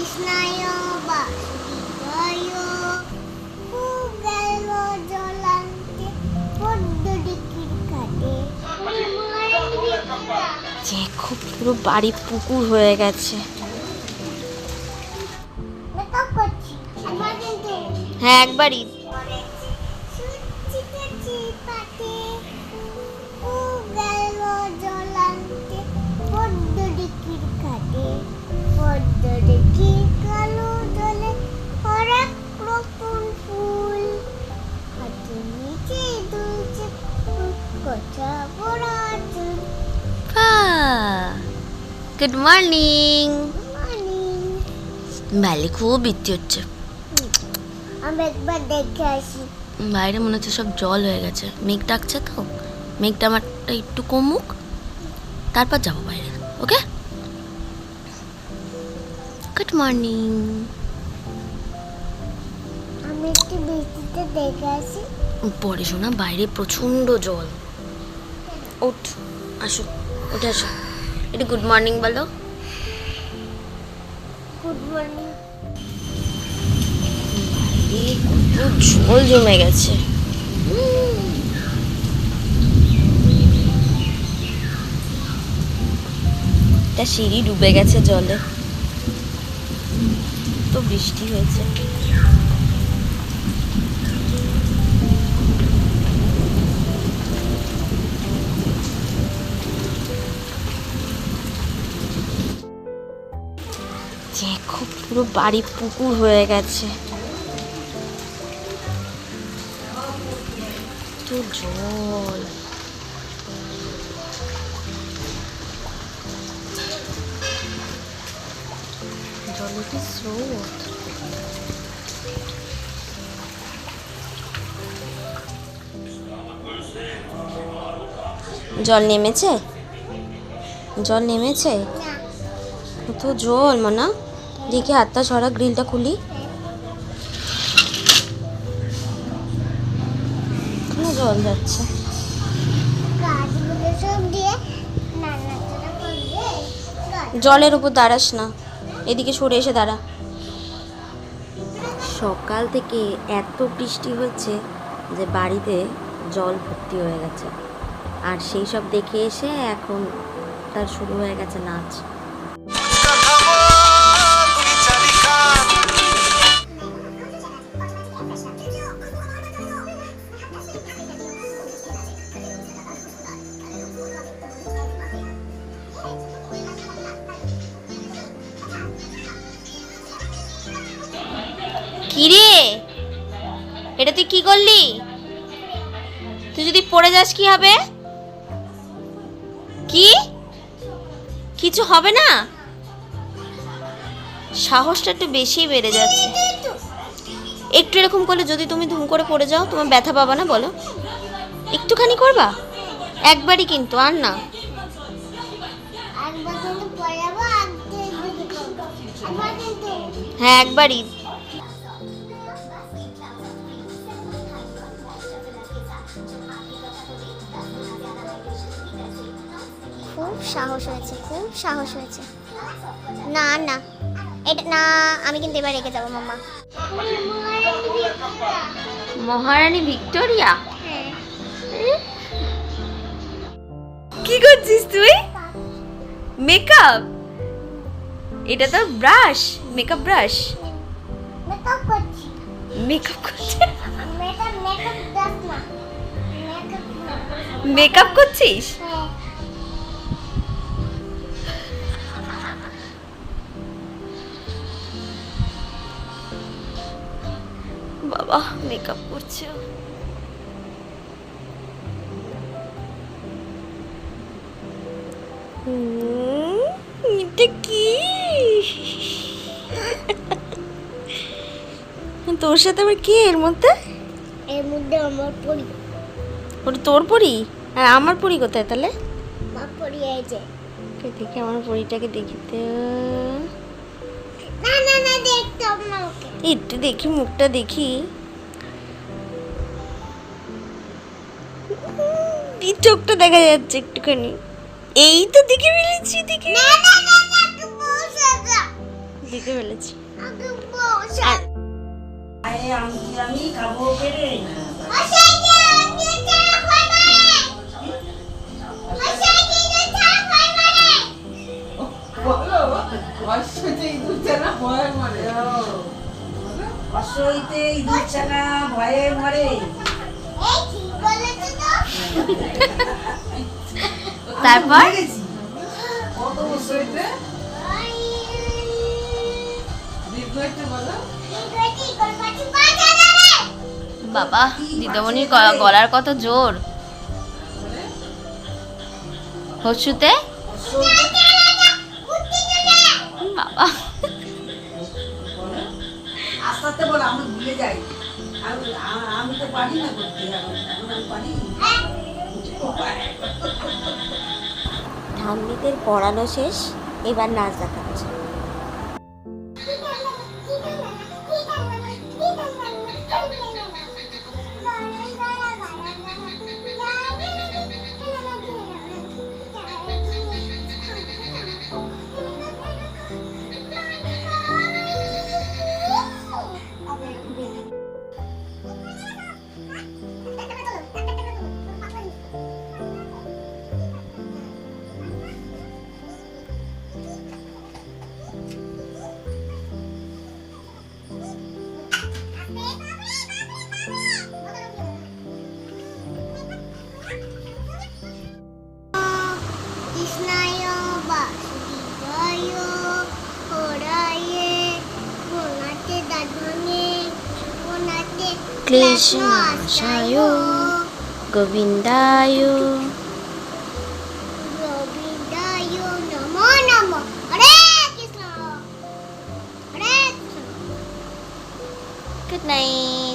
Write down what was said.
কৃষ্ণায় বাসুদেবায় গেল জলান্তে পদ্মডিকির ঘাটে দেখো পুরো বাড়ি পুকুর হয়ে গেছে। হ্যাঁ একবারই। গুড মর্নিং বাইরে খুব বৃষ্টি হচ্ছে। আমি একবার দেখে আসি বাইরে মনে হচ্ছে সব জল হয়ে গেছে। মেঘ ডাকছে তো। মেঘটা আমারটা একটু কমুক। তারপর যাব বাইরে। ওকে? গুড মর্নিং আমি একটু বৃষ্টিতে দেখে আসি। পরে শোনা বাইরে প্রচণ্ড জল। ওঠ আসো উঠে আসো। একটু গুড মর্নিং বলো। গুড মর্নিং এই জমে গেছে। একটা সিঁড়ি ডুবে গেছে জলে। তো বৃষ্টি হয়েছে। পুরো বাড়ি পুকুর হয়ে গেছে। জলে। কি স্রোত? জল নেমেছে? জল নেমেছে? কত জল মানা। দেখি হাতটা সরা গ্রিলটা খুলি। জল যাচ্ছে। জলের উপর দাঁড়াস না। এদিকে সরে এসে দাঁড়া। সকাল থেকে এত বৃষ্টি হচ্ছে যে বাড়িতে জল ভর্তি হয়ে গেছে। আর সেই সব দেখে এসে এখন তার শুরু হয়ে গেছে নাচ। কি রে? এটা তুই কি করলি? তুই যদি পড়ে যাস কি হবে? কি? কিছু হবে না? সাহসটা একটু বেশি বেড়ে যাচ্ছে। একটু এরকম করলে যদি তুমি ধুম করে পড়ে যাও তোমার ব্যথা পাবা না বলো। একটুখানি করবা? একবারই কিন্তু আর না। হ্যাঁ কিন্তু সাহস হয়েছে খুব সাহস হয়েছে। না না এটা না আমি কিন্তু এবার রেখে যাব মাম্মা। মহারানী ভিক্টোরিয়া? হ্যাঁ। কি করছিস তুই? মেকআপ? এটা তো ব্রাশ মেকআপ ব্রাশ। মেকআপ করছি। মেকআপ করছিস? বাবা মেকআপ করছে। এটা কি? তোর সাথে আবার কি এর মধ্যে? এর মধ্যে আমার পরি। ওটা তোর পরি? আর আমার পরি কোথায় তাহলে? মা পরি আছে কই দেখি আমার পরিটাকে দেখি তো না না না দেখতে হবে না ওকে। একটু দেখি মুখটা দেখি। এই চোখটা দেখা যাচ্ছে একটুখানি। এই তো দেখে ফেলেছি দেখে না না না না তুই বল সাজা দিতে ফেলেছি। আমি আমি খাব অসইতে ইঁদুর ছানা ভয়ে মরে। তারপর? বাবা দিদামণির গলার কত জোর? হসুতে বাবা। আস্তে আস্তে বলো আমি ভুলে যাই। আমি তো পারি না করতে। পারি। ঠাম্মিদের পড়ানো শেষ এবার নাচ দেখাচ্ছে। Krishna Shayo Govindayo Govindayo Namo Namo. Hare Krishna. Hare Krishna. Good night.